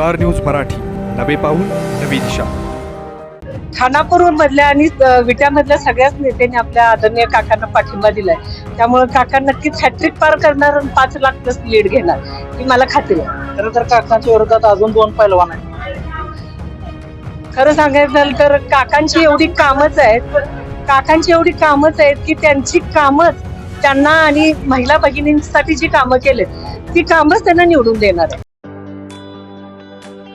Star news Marathi. नवे पाऊल नवी दिशा. खानापूर मधल्या आणि विट्यामधल्या सगळ्याच नेत्यांनी आपल्या आदरणीय काकांना पाठिंबा दिलाय. त्यामुळे काका नक्कीच हॅट्रिक पार करणार आणि पाच लाख प्लस लीड घेणार ही मला खात्री आहे. खरं तर काकांच्या विरोधात अजून दोन पैलवान आहेत. खरं सांगायचं झालं तर काकांची एवढी कामच आहेत काकांची एवढी कामच आहेत की त्यांची कामच त्यांना आणि महिला भगिनींसाठी जी कामं केलेत ती कामच त्यांना निवडून देणार आहे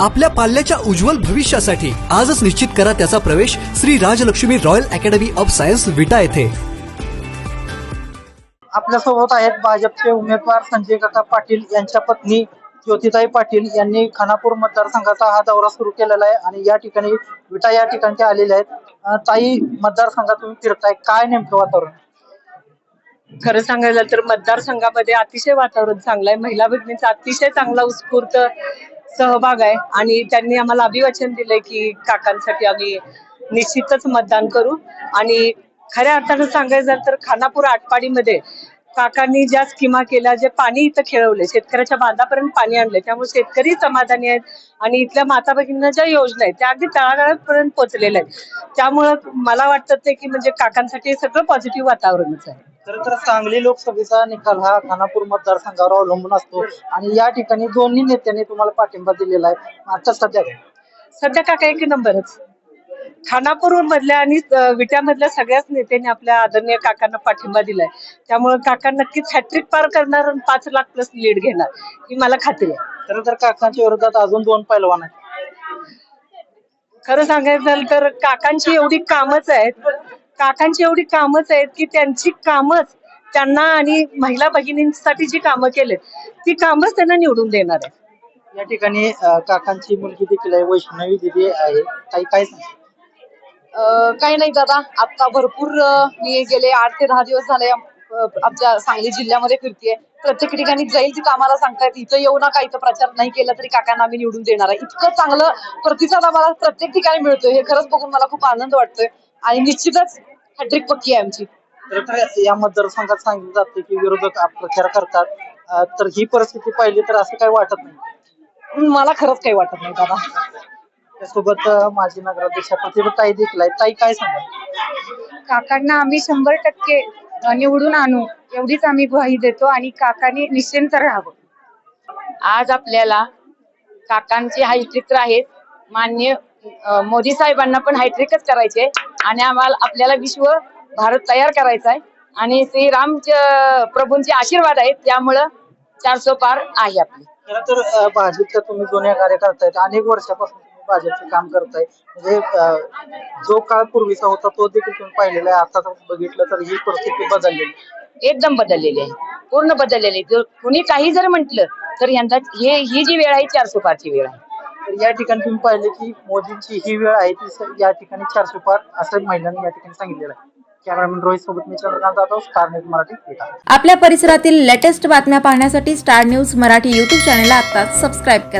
आपल्या पाल्याच्या उज्ज्वल भविष्यासाठी आजच निश्चित करा त्याचा प्रवेश Shri Rajalakshmi royal academy of science Vita येथे. आपल्यासोबत आहेत भाजपचे उमेदवार संजय काका पाटील यांच्या पत्नी ज्योतिताई पाटील यांनी खानापूर मतदारसंघाचा हा दौरा सुरू केलेला आहे आणि या ठिकाणी विटा या ठिकाणी ते आलेले आहेत. ताई मतदारसंघात तुम्ही फिरताय. काय नेमकं वातावरण? खरं सांगायला तर मतदारसंघामध्ये अतिशय वातावरण चांगलं आहे. महिला भगिनींचा अतिशय चांगला उत्स्फूर्त सहभाग आहे. आणि त्यांनी आम्हाला अभिवाचन दिलंय की काकांसाठी आम्ही निश्चितच मतदान करू. आणि खऱ्या अर्थानं सांगायचं तर खानापूर आटपाडीमध्ये काकांनी ज्या स्कीमा केल्या जे पाणी इथं खेळवले शेतकऱ्याच्या बांधापर्यंत पाणी आणले त्यामुळे शेतकरी समाधानी आहेत. आणि इथल्या माता भगिनींना ज्या योजना आहेत त्या अगदी तळागाळापर्यंत पोहोचलेल्या आहेत. त्यामुळं मला वाटतं ते की म्हणजे काकांसाठी सगळं पॉझिटिव्ह वातावरणच आहे. खरं तर सांगली लोकसभेचा निकाल हा खानापूर मतदारसंघावर अवलंबून असतो आणि या ठिकाणी दोन्ही नेत्यांनी तुम्हाला पाठिंबा दिलेला आहे. आता सध्या काय? सध्या काका एक नंबरच. खानापूर मधल्या आणि अ, विट्यामधल्या सगळ्याच नेत्यांनी आपल्या आदरणीय काकांना पाठिंबा दिलाय. त्यामुळे काका नक्कीच हॅट्रिक पार करणार आणि पाच लाख प्लस लीड घेणार ही मला खात्री आहे. खरं तर काकांच्या विरोधात अजून दोन पैलवान आहेत. खरं सांगायचं झालं तर काकांची एवढी कामच आहेत काकांची एवढी कामच आहेत की त्यांची कामच त्यांना आणि महिला भगिनींसाठी जी कामं केलेत ती कामच त्यांना निवडून देणार आहे या ठिकाणी अं, काकांची मुलगी देखील आहे वैष्णवी दिदी आहे. काही काय सांग. अ, काही नाही दादा आता भरपूर अ, मी गेले आठ ते दहा दिवस झाले अ, आमच्या सांगली जिल्ह्यामध्ये फिरतीये. प्रत्येक ठिकाणी जाईल तिथं आम्हाला सांगतायत इथं येऊ नका इथं प्रचार नाही केला तरी काकांना आम्ही निवडून देणार आहे. इतकं चांगलं प्रतिसाद आम्हाला प्रत्येक ठिकाणी मिळतोय हे खरंच बघून मला खूप आनंद वाटतोय. आणि निश्चितच हॅट्रिक पक्की आहे आमची. तर या मतदारसंघात सांगितलं जाते की विरोधक आप- प्रचार करतात. अं, तर ही परिस्थिती पाहिली तर असं काही वाटत नाही? मला खरंच काही वाटत नाही दादा. त्यासोबत अं, माजी नगराध्यक्ष प्रतिभा ताई देखील आहे ताई काय सांगा काकांना आम्ही शंभर टक्के अ, निवडून आणू एवढीच आम्ही ग्वाही देतो आणि काकांनी निश्चिंत राहावं. आज आपल्याला काकांचे हायट्रिक आहेत. मान्य मोदी साहेबांना पण हायट्रिकच करायचे आणि आम्हाला आपल्याला विश्व भारत तयार करायचा आहे. आणि श्री राम प्रभूंचे आशीर्वाद आहेत त्यामुळं चारसो पार आहे आपली. खरं तर भाजपच्या तुम्ही जुन्या कार्यकर्ता अनेक वर्षापासून तुम्ही भाजपचे काम करताय. म्हणजे अं, जो काळ पूर्वीचा होता तो देखील तुम्ही पाहिलेला आहे. आता बघितलं तर ही परिस्थिती बदललेली आहे. एकदम बदललेली आहे. पूर्ण बदललेली आहे. जर कुणी काही जर म्हटलं तर यंदा हे ही जी वेळ आहे चारसो पारची वेळ आहे. तर या ठिकाणी तुम्ही पाहिले की मोदींची ही वेळ आहे ती स- या ठिकाणी चारशे पार असं महिलांनी या ठिकाणी सांगितलेलं आहे. कॅमेरामॅन रोहित सोबत मी चंद्रकांत जाधव स्टार न्यूज मराठी आपल्या परिसरातील लेटेस्ट बातम्या पाहण्यासाठी स्टार न्यूज मराठी यूट्यूब चॅनलला आत्ताच सबस्क्राईब करा.